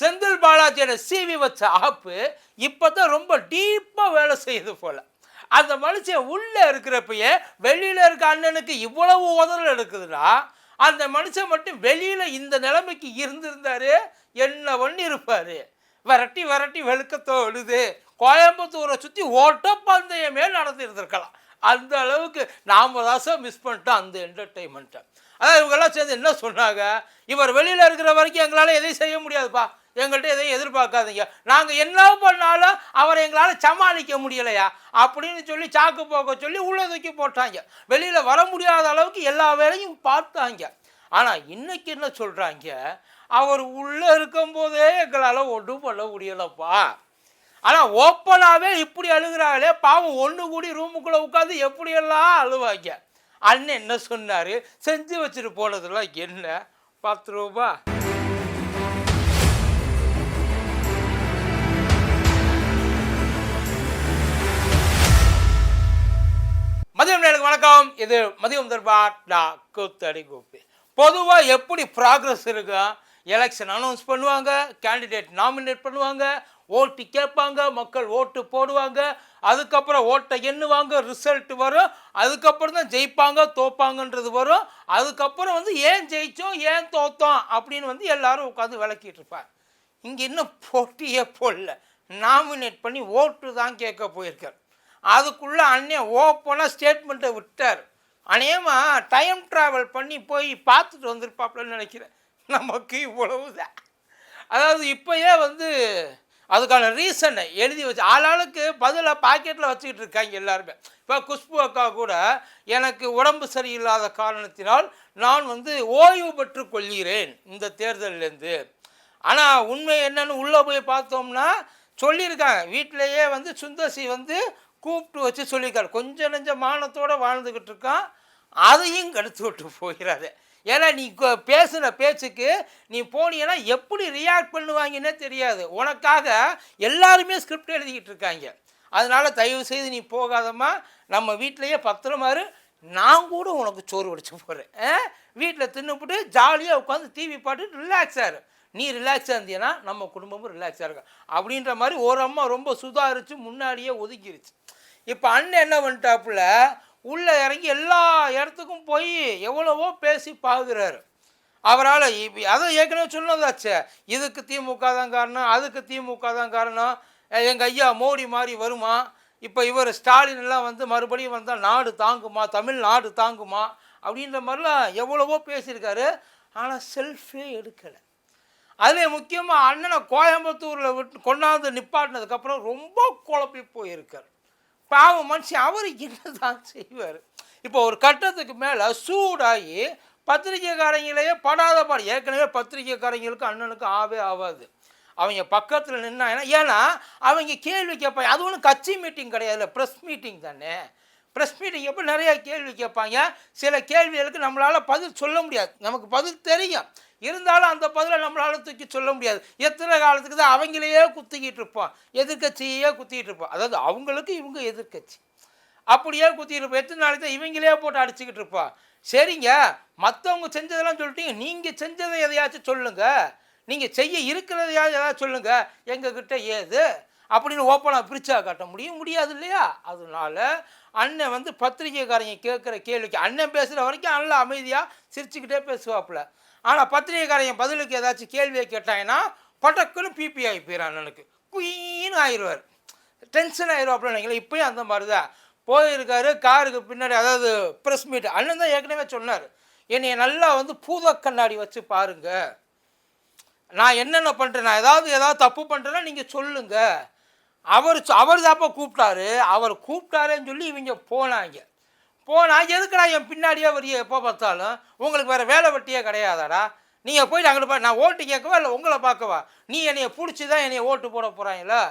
செந்தில் பாலாஜியோட சீவி வச்ச ஆப்பு இப்போ தான் ரொம்ப டீப்பாக வேலை செய்யுது போல். அந்த மனுஷன் உள்ளே இருக்கிறப்பயே வெளியில் இருக்க அண்ணனுக்கு இவ்வளவு உதறல் எடுக்குதுன்னா அந்த மனுஷன் மட்டும் வெளியில் இந்த நிலைமைக்கு இருந்திருந்தாரு என்ன பண்ணி இருப்பார் விரட்டி விரட்டி வெளுக்கத்தோடுது கோயம்புத்தூரை சுற்றி ஓட்டப்பந்தயமே நடந்திருந்திருக்கலாம். அந்த அளவுக்கு நாம் தான் மிஸ் பண்ணிட்டோம் அந்த என்டர்டெயின்மெண்ட்டை அதான் இவங்கெல்லாம் சேர்ந்து என்ன சொன்னாங்க? இவர் வெளியில் இருக்கிற வரைக்கும் எங்களால் எதையும் செய்ய முடியாதுப்பா. எங்கள்கிட்ட எதையும் எதிர்பார்க்காதீங்க. நாங்கள் என்ன பண்ணாலும் அவரை எங்களால் சமாளிக்க முடியலையா? அப்படின்னு சொல்லி சாக்கு போக்க சொல்லி உள்ளே தூக்கி போட்டாங்க. வெளியில் வர முடியாத அளவுக்கு எல்லா வேலையும் பார்த்தாங்க. ஆனால் இன்னைக்கு என்ன சொல்கிறாங்க அவர் உள்ளே இருக்கும்போதே எங்களால் ஒன்றும் பண்ண முடியலப்பா. ஆனால் ஓப்பனாகவே இப்படி அழுகிறாங்களே பாவம் ஒன்று கூடி ரூமுக்குள்ளே உட்காந்து எப்படியெல்லாம் அழுவாங்க? அண்ணன் என்ன சொன்னார்? செஞ்சு வச்சுட்டு போனதெல்லாம் என்ன? பத்து ரூபா. மதியம் நேருக்கு வணக்கம். இது மதியம் தர்பார் டா கூத்தடி கோப்பி. பொதுவாக எப்படி ப்ராக்ரஸ் இருக்கும் எலெக்ஷன் அனௌன்ஸ் பண்ணுவாங்க கேண்டிடேட் நாமினேட் பண்ணுவாங்க ஓட்டு கேட்பாங்க மக்கள் ஓட்டு போடுவாங்க அதுக்கப்புறம் ஓட்டை எண்ணுவாங்க ரிசல்ட் வரும் அதுக்கப்புறம் தான் ஜெயிப்பாங்க தோப்பாங்கன்றது வரும் அதுக்கப்புறம் வந்து ஏன் ஜெயித்தோம் ஏன் தோத்தோம் அப்படின்னு வந்து எல்லாரும் உட்காந்து விளக்கிட்டு இருப்பாங்க. இங்கே இன்னும் போட்டியே போடல. நாமினேட் பண்ணி ஓட்டு தான் கேட்க போயிருக்கார். அதுக்குள்ளே அண்ணன் ஓப்பனாக ஸ்டேட்மெண்ட்டை விட்டார். அநேகமாக டைம் ட்ராவல் பண்ணி போய் பார்த்துட்டு வந்திருப்பாப்புலன்னு நினைக்கிறேன். நமக்கு இவ்வளவுதான் அதாவது இப்போயே வந்து அதுக்கான ரீசனை எழுதி வச்சு ஆளாளுக்கு பதிலாக பாக்கெட்டில் வச்சுக்கிட்டு இருக்காங்க எல்லாருமே. இப்போ குஷ்பு அக்கா கூட எனக்கு உடம்பு சரியில்லாத காரணத்தினால் நான் வந்து ஓய்வு பெற்று கொள்கிறேன் இந்த தேர்தல்லேருந்து. ஆனால் உண்மை என்னன்னு உள்ளே போய் பார்த்தோம்னா சொல்லியிருக்காங்க. வீட்டிலையே வந்து சுந்தசி வந்து கூப்பிட்டு வச்சு சொல்லியிருக்காரு. கொஞ்சம் நெஞ்ச மானத்தோடு வாழ்ந்துக்கிட்டு இருக்கான். அதையும் கெடுத்து விட்டு போகிறாரு ஏன்னா நீ பேசின பேச்சுக்கு நீ போனீங்கன்னா எப்படி ரியாக்ட் பண்ணுவாங்கன்னே தெரியாது. உனக்காக எல்லாருமே ஸ்கிரிப்ட் எழுதிக்கிட்டு இருக்காங்க. அதனால தயவு செய்து நீ போகாதம்மா. நம்ம வீட்டிலையே பத்திரமா நான் கூட உனக்கு சோறு வடிச்சு போகிறேன் வீட்டில் தின்னுபிட்டு ஜாலியாக உட்காந்து டிவி பாட்டு ரிலாக்ஸ் இரு. நீ ரிலாக்ஸாக இருந்தீங்கன்னா நம்ம குடும்பமும் ரிலாக்ஸாக இருக்கும். அப்படின்ற மாதிரி ஒரு அம்மா ரொம்ப சுதாரித்து முன்னாடியே ஒதுக்கிருச்சு. இப்போ அண்ணன் என்ன பண்ணிட்டாப்புல உள்ளே இறங்கி எல்லா இடத்துக்கும் போய் எவ்வளவோ பேசி பார்க்குறாரு அவரால் இப்போ அதை ஏற்கனவே சொன்னதாச்சே இதுக்கு திமுக தான் காரணம் அதுக்கு திமுக தான் காரணம் எங்கள் ஐயா மோடி மாதிரி வருமா? இப்போ இவர் ஸ்டாலின் எல்லாம் வந்து மறுபடியும் வந்தால் நாடு தாங்குமா? தமிழ்நாடு தாங்குமா? அப்படின்ற மாதிரிலாம் எவ்வளவோ பேசியிருக்காரு ஆனால் செல்ஃபே எடுக்கலை. அதில் முக்கியமாக அண்ணனை கோயம்புத்தூரில் விட்டு கொண்டாந்து நிப்பாட்டினதுக்கப்புறம் ரொம்ப குழப்பி போயிருக்கார். பாவம் மனுஷன் அவர் என்ன தான் செய்வார்? இப்போ ஒரு கட்டத்துக்கு மேலே சூடாகி பத்திரிக்கைக்காரங்களையே படாத பாடு. ஏற்கனவே பத்திரிக்கைக்காரங்களுக்கு அண்ணனுக்கு ஆவே ஆகாது அவங்க பக்கத்தில் நின்னா ஏன்னா அவங்க கேள்வி கேட்பாங்க. அது ஒன்றும் கட்சி மீட்டிங் கிடையாது. ப்ரெஸ் மீட்டிங் தானே. ப்ரெஸ் மீட்டிங் எப்போ நிறையா கேள்வி கேட்பாங்க? சில கேள்விகளுக்கு நம்மளால் பதில் சொல்ல முடியாது. நமக்கு பதில் தெரியும். இருந்தாலும் அந்த பதிலை நம்மளால் தூக்கி சொல்ல முடியாது. எத்தனை காலத்துக்கு தான் அவங்களையே குத்திக்கிட்டு இருப்போம் எதிர்கட்சியே குத்திக்கிட்டு இருப்போம் அதாவது அவங்களுக்கு இவங்க எதிர்க்கட்சி. அப்படியே குத்திட்டு இருப்போம் எத்தனை நாளைக்கு தான் இவங்களே போட்டு அடிச்சுக்கிட்டு இருப்போம் சரிங்க. மற்றவங்க செஞ்சதெல்லாம் சொல்லிட்டீங்க. நீங்கள் செஞ்சதை எதையாச்சும் சொல்லுங்கள் நீங்கள் செய்ய இருக்கிறதையாவது எதாவது சொல்லுங்கள் எங்ககிட்ட ஏது? அப்படின்னு ஓப்பனாக பிரிச்சா காட்ட முடியும். முடியாது இல்லையா? அதனால அண்ணன் வந்து பத்திரிக்கைக்காரங்க கேட்குற கேள்விக்கு அண்ணன் பேசுகிற வரைக்கும் நல்லா அமைதியாக சிரிச்சுக்கிட்டே பேசுவாப்புல. ஆனால் பத்திரிக்கைக்காரங்க பதிலுக்கு ஏதாச்சும் கேள்வியை கேட்டாங்கன்னா பட்டக்குன்னு பிபி ஆகி போயிடும் அண்ணனுக்கு குயின்னு ஆயிடுவார். டென்ஷன் ஆயிடுவாப்புல அப்படின்னு இப்பயும் அந்த மாதிரி தான் போயிருக்காரு காருக்கு பின்னாடி அதாவது ப்ரெஸ் மீட் அண்ணன் தான் ஏற்கனவே சொன்னார். என்னைய நல்லா வந்து பூத கண்ணாடி வச்சு பாருங்க. நான் என்னென்ன பண்ணுறேன் நான் ஏதாவது ஏதாவது தப்பு பண்ணுறேன்னா நீங்கள் சொல்லுங்கள் அவர் அவர் தாப்பா கூப்பிட்டாரு. அவர் கூப்பிட்டாருன்னு சொல்லி இவங்க போனாங்க. போனா எதுக்குடா என் பின்னாடியே வரிய எப்போ பார்த்தாலும்? உங்களுக்கு வேறு வேலை வெட்டியே கிடையாதாடா? நீங்கள் போயிட்டு அங்கிட்டு போய் நான் ஓட்டு கேட்கவா இல்லை உங்களை பார்க்கவா? நீ என்னையை பிடிச்சி தான் என்னைய ஓட்டு போட போகிறாங்களா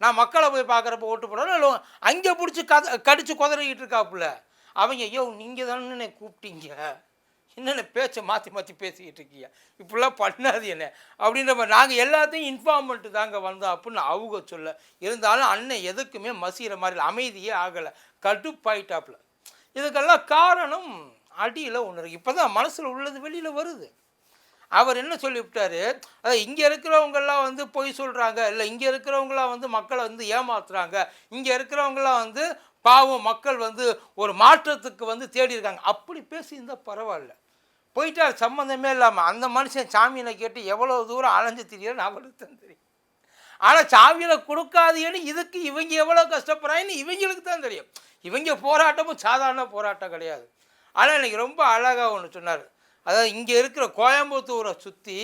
நான் மக்களை போய் பார்க்குறப்ப ஓட்டு போடணும் இல்லை அங்கே பிடிச்சி கத கடித்து குதறிக்கிட்டு இருக்காப்புல. அவங்க ஐயோ நீங்கள் தானே கூப்பிட்டீங்க. என்னென்ன பேச்சை மாற்றி மாற்றி பேசிக்கிட்டு இருக்கீங்க? இப்படிலாம் பண்ணாது என்ன. அப்படின்ற மாதிரி நாங்கள் எல்லாத்தையும் இன்ஃபார்ம் பண்ணிட்டு தாங்க வந்தோம் அப்படின்னு அவங்க சொல்ல. இருந்தாலும் அண்ணன் எதுக்குமே மசிகிற மாதிரி அமைதியே ஆகலை. கடுப்பாயிட்டாப்புல. இதுக்கெல்லாம் காரணம் அடியில் ஒன்று இருக்குது இப்போ தான் மனசில் உள்ளது வெளியில் வருது. அவர் என்ன சொல்லிவிட்டாரு அதாவது இங்கே இருக்கிறவங்கெல்லாம் வந்து பொய் சொல்கிறாங்க இல்லை இங்கே இருக்கிறவங்களாம் வந்து மக்களை வந்து ஏமாத்துறாங்க. இங்கே இருக்கிறவங்களாம் வந்து பாவம் மக்கள் வந்து ஒரு மாற்றத்துக்கு வந்து தேடி இருக்காங்க. அப்படி பேசியிருந்தால் பரவாயில்ல. போயிட்டார் சம்மந்தமே இல்லாமல் அந்த மனுஷன் சாமியினை கேட்டு எவ்வளோ தூரம் அலைஞ்சு திரியிறன்னு அவளுக்கு தான் தெரியும். ஆனால் சாமியில் கொடுக்காதேன்னு இதுக்கு இவங்க எவ்வளோ கஷ்டப்படுறாங்கன்னு இவங்களுக்கு தான் தெரியும். இவங்க போராட்டமும் சாதாரண போராட்டம் கிடையாது. ஆனால் இன்றைக்கி ரொம்ப அழகாக ஒன்று சொன்னார். அதாவது இங்கே இருக்கிற கோயம்புத்தூரை சுற்றி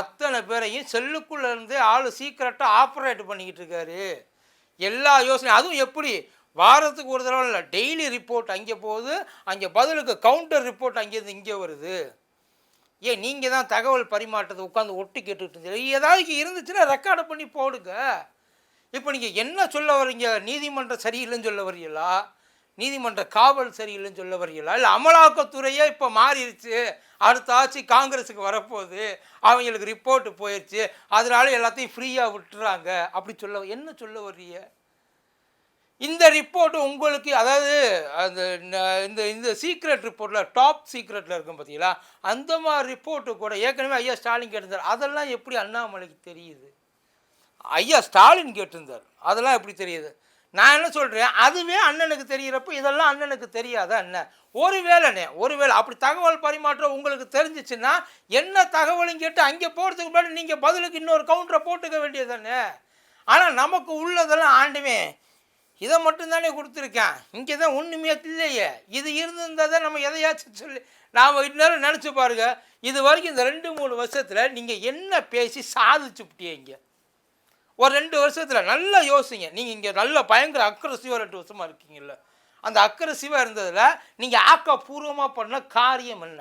அத்தனை பேரையும் செல்லுக்குள்ளேருந்து ஆள் சீக்கிரட்டாக ஆப்ரேட் பண்ணிக்கிட்டு இருக்காரு. எல்லா யோசனையும் அதுவும் எப்படி? வாரத்துக்கு ஒரு தடவை இல்லை டெய்லி ரிப்போர்ட் அங்கே போகுது அங்கே பதிலுக்கு கவுண்டர் ரிப்போர்ட் அங்கேருந்து இங்கே வருது. ஏன் நீங்கள் தான் தகவல் பரிமாற்றத்தை உட்காந்து ஒட்டி கேட்டுக்கிட்டு இருந்தீங்க. ஏதாவது இருந்துச்சுன்னா ரெக்கார்டு பண்ணி போடுங்க. இப்போ நீங்கள் என்ன சொல்ல வர்றீங்க? நீதிமன்றம் சரியில்லைன்னு சொல்ல வரீங்களா நீதிமன்ற காவல் சரியில்லைன்னு சொல்ல வரீங்களா இல்லை அமலாக்கத்துறையே இப்போ மாறிடுச்சு அடுத்த ஆட்சி காங்கிரஸுக்கு வரப்போகுது. அவங்களுக்கு ரிப்போர்ட் போயிடுச்சு அதனால எல்லாத்தையும் ஃப்ரீயாக விட்டுறாங்க. அப்படி சொல்ல என்ன சொல்ல வர்றீங்க? இந்த ரிப்போர்ட் உங்களுக்கு அதாவது அந்த இந்த இந்த சீக்ரெட் ரிப்போர்ட்டில் டாப் சீக்ரெட்டில் இருக்கும் பார்த்தீங்களா அந்த மாதிரி ரிப்போர்ட்டு கூட ஏற்கனவே ஐயா ஸ்டாலின் கேட்டிருந்தார். அதெல்லாம் எப்படி அண்ணாமலைக்கு தெரியுது? ஐயா ஸ்டாலின் கேட்டிருந்தார். அதெல்லாம் எப்படி தெரியுது? நான் என்ன சொல்கிறேன் அதுவே அண்ணனுக்கு தெரிகிறப்ப இதெல்லாம் அண்ணனுக்கு தெரியாத அண்ணன். ஒருவேளைண்ணே ஒருவேளை அப்படி தகவல் பரிமாற்றம் உங்களுக்கு தெரிஞ்சிச்சுன்னா என்ன தகவலும் கேட்டு அங்கே போகிறதுக்கு முன்னாடி நீங்கள் பதிலுக்கு இன்னொரு கவுண்டரை போட்டுக்க வேண்டியதானே ஆனால் நமக்கு உள்ளதெல்லாம் ஆண்டுமே இதை மட்டும்தானே கொடுத்துருக்கேன். இங்கே தான் ஒன்றுமே இல்லையே. இது இருந்திருந்தால் தான் நம்ம எதையாச்சும் சொல்லி நாம் இந்நேரம் நினச்சி பாருங்க. இது வரைக்கும் இந்த ரெண்டு மூணு வருஷத்தில் நீங்கள் என்ன பேசி சாதிச்சு விட்டீங்க ஒரு ரெண்டு வருஷத்தில் நல்லா யோசிங்க. நீங்கள் இங்கே நல்ல பயங்கர அக்ரஸிவாக ரெண்டு வருஷமாக இருக்கீங்கல்ல. அந்த அக்ரஸிவாக இருந்ததில் நீங்கள் ஆக்கப்பூர்வமாக பண்ண காரியம் என்ன?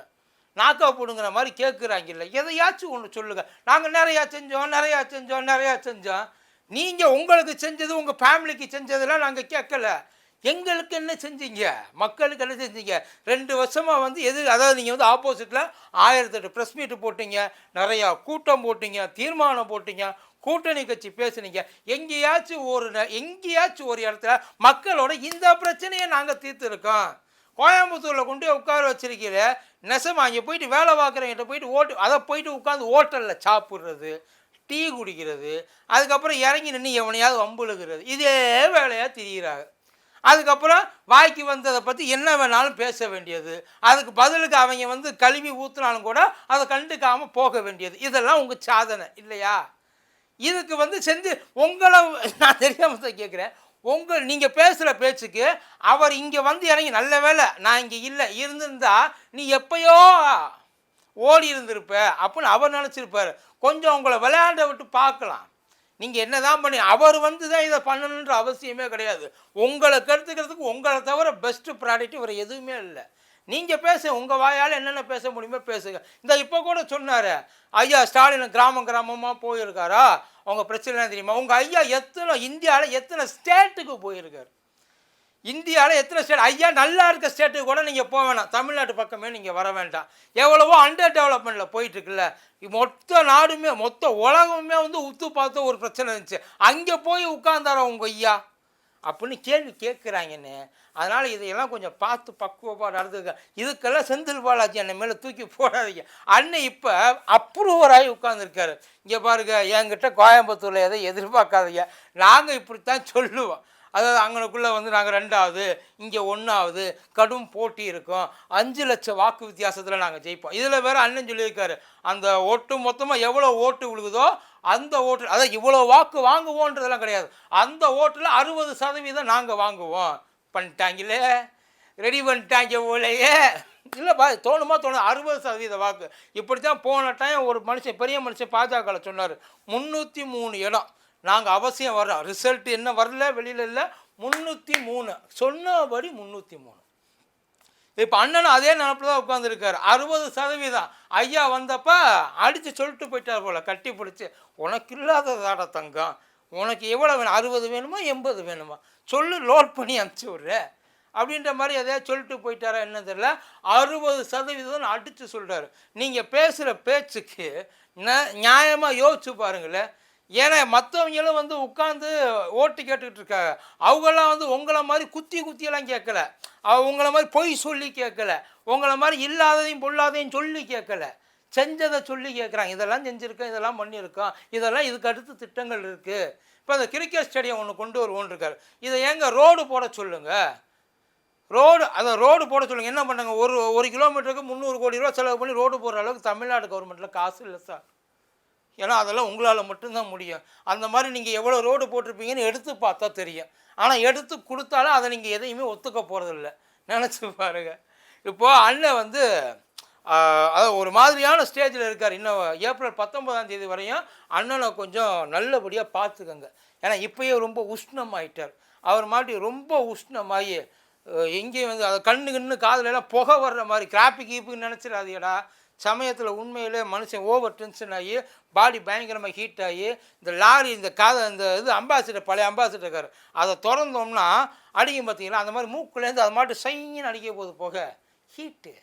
நாக்கா போடுங்கிற மாதிரி கேட்குறாங்க இல்லை எதையாச்சும் ஒன்று சொல்லுங்கள் நாங்கள் நிறையா செஞ்சோம் நிறையா செஞ்சோம் நிறையா செஞ்சோம். நீங்கள் உங்களுக்கு செஞ்சது உங்கள் ஃபேமிலிக்கு செஞ்சதெல்லாம் நாங்கள் கேட்கல. எங்களுக்கு என்ன செஞ்சீங்க? மக்களுக்கு என்ன செஞ்சீங்க? ரெண்டு வருஷமாக வந்து எது அதாவது நீங்கள் வந்து ஆப்போசிட்டில் ஆயிரத்தெட்டு ப்ரெஸ் மீட்டு போட்டீங்க. நிறையா கூட்டம் போட்டீங்க தீர்மானம் போட்டீங்க. கூட்டணி கட்சி பேசுனீங்க. எங்கேயாச்சும் ஒரு ந- எங்கேயாச்சும் ஒரு இடத்துல மக்களோட இந்த பிரச்சனையை நாங்கள் தீர்த்துருக்கோம். கோயம்புத்தூரில் கொண்டு போய் உட்கார வச்சிருக்கிற நெசம் அங்கே போயிட்டு வேலை பார்க்குறவங்கிட்ட போயிட்டு ஓட்டு அதை போயிட்டு உட்காந்து ஹோட்டலில் சாப்பிட்றது டீ குடிக்கிறது அதுக்கப்புறம் இறங்கி நின்று எவனையாவது வம்புழுகிறது இதே வேலையாக திரிகிறாங்க அதுக்கப்புறம் வாய்க்கு வந்ததை பற்றி என்ன வேணாலும் பேச வேண்டியது. அதுக்கு பதிலுக்கு அவங்க வந்து கழுவி ஊற்றினாலும் கூட அதை கண்டுக்காமல் போக வேண்டியது. இதெல்லாம் உங்கள் சாதனை இல்லையா? இதுக்கு வந்து செஞ்சு உங்களை நான் தெரியாமல் கேட்குறேன் உங்கள் நீங்கள் பேசுகிற பேச்சுக்கு அவர் இங்கே வந்து இறங்கி நல்ல வேலை நான் இங்கே இல்லை இருந்திருந்தா நீ எப்பயோ ஓடி இருந்திருப்ப அப்படின்னு அவர் நினச்சிருப்பார். கொஞ்சம் உங்களை விளையாண்ட விட்டு பார்க்கலாம். நீங்கள் என்ன தான் பண்ணி அவர் வந்து தான் இதை பண்ணணுன்ற அவசியமே கிடையாது. உங்களை கருத்துக்கிறதுக்கு உங்களை தவிர பெஸ்ட்டு ப்ராடக்ட் இவர் எதுவுமே இல்லை. நீங்கள் பேச உங்கள் வாயால் என்னென்ன பேச முடியுமோ பேசுங்க. இந்த இப்போ கூட சொன்னார் ஐயா ஸ்டாலின் கிராமம் கிராமமாக போயிருக்காரா? அவங்க பிரச்சனை என்ன தெரியுமா? உங்கள் ஐயா எத்தனை இந்தியாவில் எத்தனை ஸ்டேட்டுக்கு போயிருக்காரு? இந்தியாவில் எத்தனை ஸ்டேட்? ஐயா நல்லா இருக்க ஸ்டேட்டுக்கு கூட நீங்கள் போக வேணாம். தமிழ்நாட்டு பக்கமே நீங்கள் வர வேண்டாம். எவ்வளவோ அண்டர் டெவலப்மெண்ட்டில் போயிட்டுருக்குல்ல. மொத்த நாடுமே மொத்த உலகமே வந்து உத்து பார்த்த ஒரு பிரச்சனை இருந்துச்சு. அங்கே போய் உட்காந்தாரா உங்கள் ஐயா? அப்படின்னு கேள்வி கேட்குறாங்கன்னு. அதனால் இதையெல்லாம் கொஞ்சம் பார்த்து பக்குவமாக நடந்துக்க. இதுக்கெல்லாம் செந்தில் பாலாஜி அண்ணன் மேலே தூக்கி போடாதீங்க. அண்ணன் இப்போ அப்ரூவராகி உட்காந்துருக்காரு இங்கே பாருங்க என்கிட்ட கோயம்புத்தூரில் எதை எதிர்பார்க்காதீங்க. நாங்கள் இப்படித்தான் சொல்லுவோம். அதாவது அங்கனுக்குள்ளே வந்து நாங்கள் ரெண்டாவது இங்கே ஒன்றாவது கடும் போட்டி இருக்கும். அஞ்சு லட்சம் வாக்கு வித்தியாசத்தில் நாங்கள் ஜெயிப்போம். இதில் வேறு அண்ணன் சொல்லியிருக்காரு. அந்த ஓட்டு மொத்தமாக எவ்வளோ ஓட்டு விழுகுதோ அந்த ஓட்டு அதை இவ்வளோ வாக்கு வாங்குவோன்றதெல்லாம் கிடையாது. அந்த ஓட்டில் அறுபது சதவீதம் நாங்கள் வாங்குவோம். பண்ணிட்டாங்களே. ரெடி பண்ணிட்டாங்க போலையே. இல்லைப்பா தோணுமா தோணும் அறுபது சதவீத வாக்கு. இப்படி தான் போன டைம் ஒரு மனுஷன் பெரிய மனுஷன் பாஜகவில் சொன்னார். முந்நூற்றி மூணு இடம். நாங்கள் அவசியம் வர்றோம். ரிசல்ட் என்ன வரல வெளியில் இல்லை. முந்நூற்றி மூணு. சொன்னபடி முந்நூற்றி மூணு. இப்போ அண்ணனும் அதே நினப்பில் தான் உட்காந்துருக்காரு அறுபது சதவீதம். ஐயா வந்தப்போ அடித்து சொல்லிட்டு போயிட்டார் போல கட்டி பிடிச்சி. உனக்கு இல்லாததாட தங்கம். உனக்கு எவ்வளோ வேணும்? அறுபது வேணுமா? எண்பது வேணுமா? சொல்லு லோட் பண்ணி அனுப்பிச்சி விட்ற அப்படின்ற மாதிரி எதையாவது சொல்லிட்டு போயிட்டாரா என்ன தெரியல. அறுபது சதவீதம் அடித்து சொல்கிறாரு நீங்கள் பேசுகிற பேச்சுக்கு ந- நியாயமாக யோசிச்சு பாருங்களேன். ஏன்னா மற்றவங்களும் வந்து உட்காந்து ஓட்டு கேட்டுக்கிட்டு இருக்காங்க. அவங்களாம் வந்து உங்களை மாதிரி குத்தி குத்தியெல்லாம் கேட்கல. அவ உங்களை மாதிரி பொய் சொல்லி கேட்கல. உங்களை மாதிரி இல்லாததையும் பொல்லாதையும் சொல்லி கேட்கல. செஞ்சதை சொல்லி கேட்குறாங்க. இதெல்லாம் செஞ்சுருக்கோம் இதெல்லாம் பண்ணியிருக்கோம் இதெல்லாம் இதுக்கு அடுத்து திட்டங்கள் இருக்குது இப்போ அந்த கிரிக்கெட் ஸ்டேடியம் ஒன்று கொண்டு வருவோன்னு இருக்கார். இதை ஏங்க ரோடு போட சொல்லுங்கள் ரோடு அதை ரோடு போட சொல்லுங்கள் என்ன பண்ணுங்க? ஒரு ஒரு கிலோமீட்டருக்கு முந்நூறு கோடி ரூபா செலவு பண்ணி ரோடு போடுற அளவுக்கு தமிழ்நாடு கவர்மெண்ட்டில் காசு இல்லை சார். ஏன்னா அதெல்லாம் உங்களால் மட்டும்தான் முடியும். அந்த மாதிரி நீங்கள் எவ்வளோ ரோடு போட்டிருப்பீங்கன்னு எடுத்து பார்த்தா தெரியும். ஆனால் எடுத்து கொடுத்தாலும் அதை நீங்கள் எதையுமே ஒத்துக்க போகிறதில்ல நினச்சி பாருங்க. இப்போது அண்ணன் வந்து அது ஒரு மாதிரியான ஸ்டேஜில் இருக்கார். இன்னும் ஏப்ரல் பத்தொன்பதாம் தேதி வரையும் அண்ணனை கொஞ்சம் நல்லபடியாக பார்த்துக்கங்க. ஏன்னா இப்போயே ரொம்ப உஷ்ணமாயிட்டார். அவர் மாதிரி ரொம்ப உஷ்ணமாகி எங்கேயும் வந்து அதை கண்ணு கண்ணு காதலெல்லாம் புகை வர்ற மாதிரி கிராப்பி கீப்புன்னு நினச்சிடாதீடா சமயத்தில் உண்மையிலே மனுஷன் ஓவர் டென்ஷன் ஆகி பாடி பயங்கரமாக ஹீட் ஆகி இந்த லாரி இந்த காதை இந்த இது அம்பாசிடர் பழைய அம்பாசிடர் இருக்கார். அதை திறந்தோம்னா அடிக்கும் பார்த்தீங்களா அந்த மாதிரி மூக்குலேருந்து அது மாட்டு சைன்னு அடிக்க போகுது போக. ஹீட்டு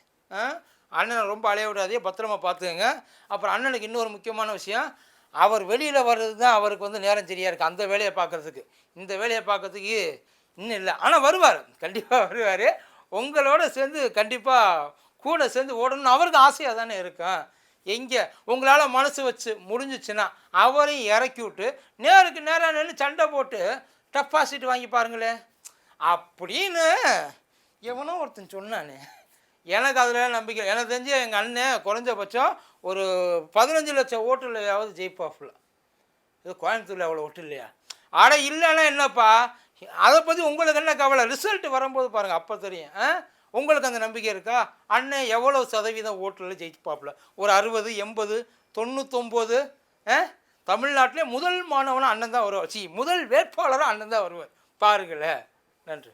அண்ணனை ரொம்ப அலைய விடாதே பத்திரமா பார்த்துக்கங்க அப்புறம் அண்ணனுக்கு இன்னொரு முக்கியமான விஷயம் அவர் வெளியில் வர்றது தான் அவருக்கு வந்து நேரம் சரியாக இருக்குது அந்த வேலையை பார்க்குறதுக்கு இந்த வேலையை பார்க்கறதுக்கு இன்னும் இல்லை. ஆனால் வருவார். கண்டிப்பாக வருவார். உங்களோட சேர்ந்து கண்டிப்பாக கூட சேர்ந்து ஓடணும்னு அவருக்கு ஆசையாக தானே இருக்கும் எங்கே? உங்களால் மனசு வச்சு முடிஞ்சிச்சுன்னா அவரையும் இறக்கி விட்டு நேருக்கு நேராக நின்று சண்டை போட்டு டெபாசிட் வாங்கி பாருங்களேன் அப்படின்னு எவனோ ஒருத்தன் சொன்னானே. எனக்கு அதில் நம்பிக்கை எனக்கு தெரிஞ்சு எங்கள் அண்ணன் குறைஞ்சபட்சம் ஒரு பதினஞ்சு லட்சம் ஓட்டுலையாவது ஜெயிப்பாஃபில் இது கோயம்புத்தூரில் அவ்வளோ ஓட்டு இல்லையா? ஆட இல்லைன்னா என்னப்பா? அதை பற்றி உங்களுக்கு என்ன கவலை? ரிசல்ட் வரும்போது பாருங்கள் அப்போ தெரியும். ஆ? உங்களுக்கு அந்த நம்பிக்கை இருக்கா? அண்ணன் எவ்வளோ சதவீதம் ஓட்டில் ஜெயிப்பாப்புல ஒரு அறுபது எண்பது தொண்ணூத்தொம்பது ஆ? தமிழ்நாட்டிலே முதல் மாணவனும் அண்ணன் தான் வருவார். சி முதல் வேட்பாளராக அண்ணன் தான் வருவார். பாருங்களேன். நன்றி.